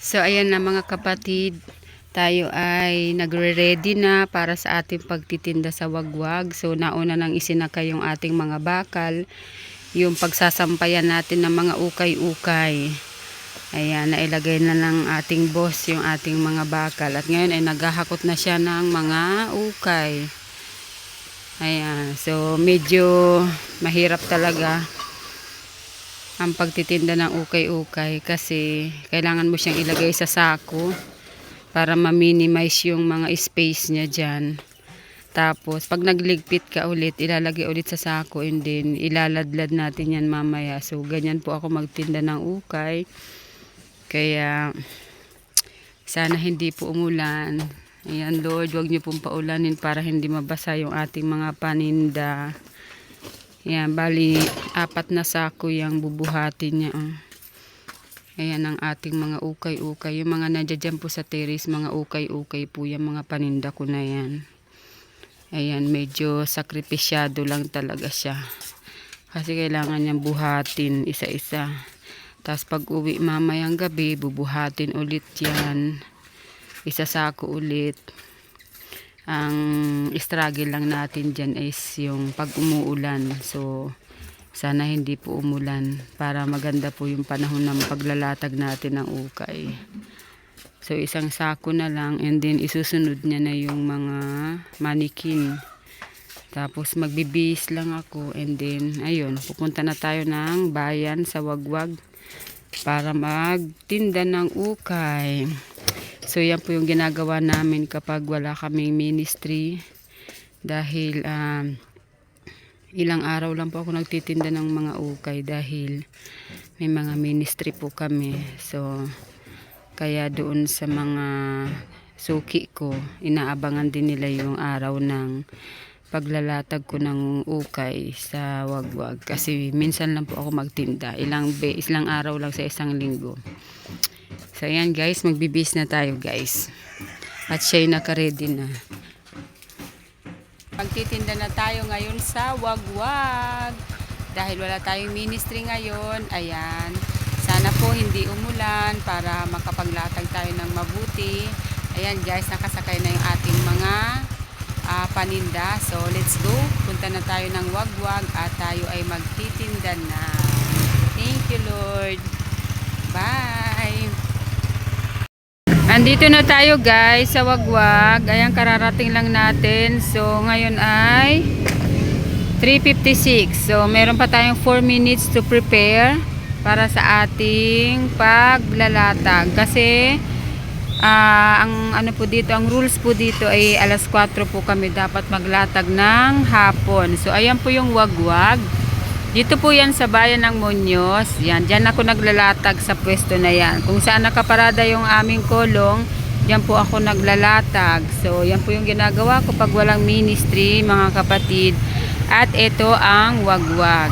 So ayan na mga kapatid, tayo ay nagre-ready na para sa ating pagtitinda sa wagwag. So nauna nang isinaka yung ating mga bakal, yung pagsasampayan natin ng mga ukay-ukay. Ayan, nailagay na ng ating boss yung ating mga bakal. At ngayon ay naghahakot na siya ng mga ukay. Ayan, so medyo mahirap talaga ang pagtitinda ng ukay-ukay kasi kailangan mo siyang ilagay sa sako para ma-minimize yung mga space niya dyan. Tapos, pag nagligpit ka ulit, ilalagay ulit sa sako and then ilaladlad natin yan mamaya. So, ganyan po ako magtinda ng ukay. Kaya, sana hindi po umulan. Ayan, Lord, wag niyo pong paulanin para hindi mabasa yung ating mga paninda. Ayan, bali, apat na sako yung bubuhatin niya. Oh. Ayan ang ating mga ukay-ukay. Yung mga nandiyan po sa terrace, mga ukay-ukay po yung mga paninda ko na yan. Ayan, medyo sakripisyado lang talaga siya. Kasi kailangan niyang buhatin isa-isa. Tapos pag uwi mamayang gabi, bubuhatin ulit yan. Isasako ulit. Ang struggle lang natin dyan is yung pag umuulan. So, sana hindi po umulan para maganda po yung panahon ng paglalatag natin ng ukay. So, isang sako na lang and then isusunod niya na yung mga manikin. Tapos magbibihis lang ako and then ayun, pupunta na tayo ng bayan sa Wagwag para magtinda ng ukay. So yan po yung ginagawa namin kapag wala kaming ministry. Dahil um, ilang araw lang po ako nagtitinda ng mga ukay dahil may mga ministry po kami. So kaya doon sa mga suki ko, inaabangan din nila yung araw ng paglalatag ko ng ukay sa wagwag. Kasi minsan lang po ako magtinda. Ilang be, ilang araw lang sa isang linggo so ayan guys magbibis na tayo guys at siya'y naka-ready na magtitinda na tayo ngayon sa wagwag dahil wala tayong ministry ngayon ayan sana po hindi umulan para makapaglatag tayo ng mabuti ayan guys nakasakay na yung ating mga uh, paninda. So, let's go. Punta na tayo ng wagwag at tayo ay magtitinda na. Thank you, Lord. Bye! Andito na tayo guys sa wagwag. Ayan, kararating lang natin. So, ngayon ay 3.56. So, meron pa tayong 4 minutes to prepare para sa ating paglalatag. Kasi, Ah, ang ano po dito, ang rules po dito ay alas 4 po kami dapat maglatag ng hapon. So ayan po yung wagwag. Dito po yan sa bayan ng Muñoz. Yan, diyan ako naglalatag sa pwesto na yan. Kung saan nakaparada yung aming kolong, diyan po ako naglalatag. So yan po yung ginagawa ko pag walang ministry, mga kapatid. At ito ang wagwag.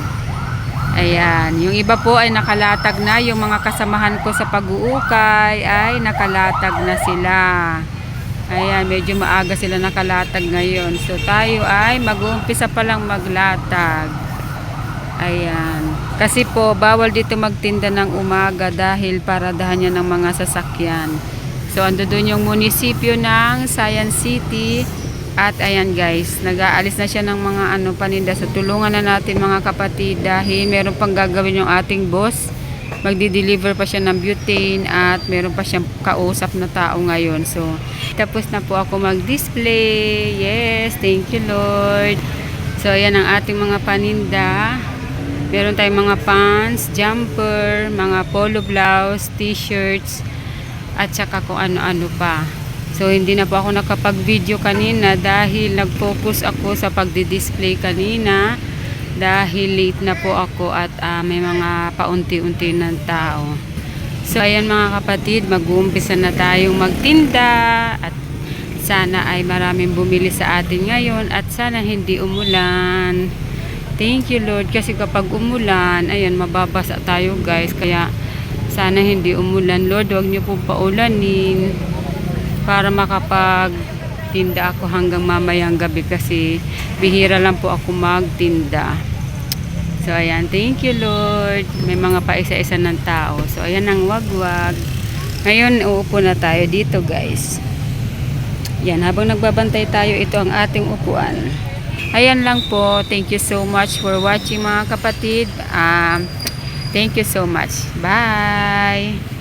Ayan, yung iba po ay nakalatag na, yung mga kasamahan ko sa pag-uukay ay nakalatag na sila. Ayan, medyo maaga sila nakalatag ngayon. So tayo ay mag-uumpisa pa lang maglatag. Ayan. Kasi po, bawal dito magtinda ng umaga dahil paradahan niya ng mga sasakyan. So, ando doon yung munisipyo ng Science City. At ayan guys, nag-aalis na siya ng mga ano paninda. So tulungan na natin mga kapatid dahil meron pang gagawin yung ating boss. Magdi-deliver pa siya ng butane at meron pa siyang kausap na tao ngayon. So tapos na po ako mag-display. Yes, thank you Lord. So ayan ang ating mga paninda. Meron tayong mga pants, jumper, mga polo blouse, t-shirts, at saka kung ano-ano pa. So, hindi na po ako nakapag-video kanina dahil nag-focus ako sa pagdi-display kanina dahil late na po ako at uh, may mga paunti-unti ng tao. So, ayan mga kapatid, mag-uumpisa na tayong magtinda at sana ay maraming bumili sa atin ngayon at sana hindi umulan. Thank you Lord kasi kapag umulan, ayan mababasa tayo guys kaya sana hindi umulan. Lord, huwag niyo pong paulanin para makapag tinda ako hanggang mamayang gabi kasi bihira lang po ako magtinda. So ayan, thank you Lord. May mga paisa-isa ng tao. So ayan ang wagwag. Ngayon, uupo na tayo dito guys. Yan, habang nagbabantay tayo, ito ang ating upuan. Ayan lang po. Thank you so much for watching mga kapatid. Um, thank you so much. Bye!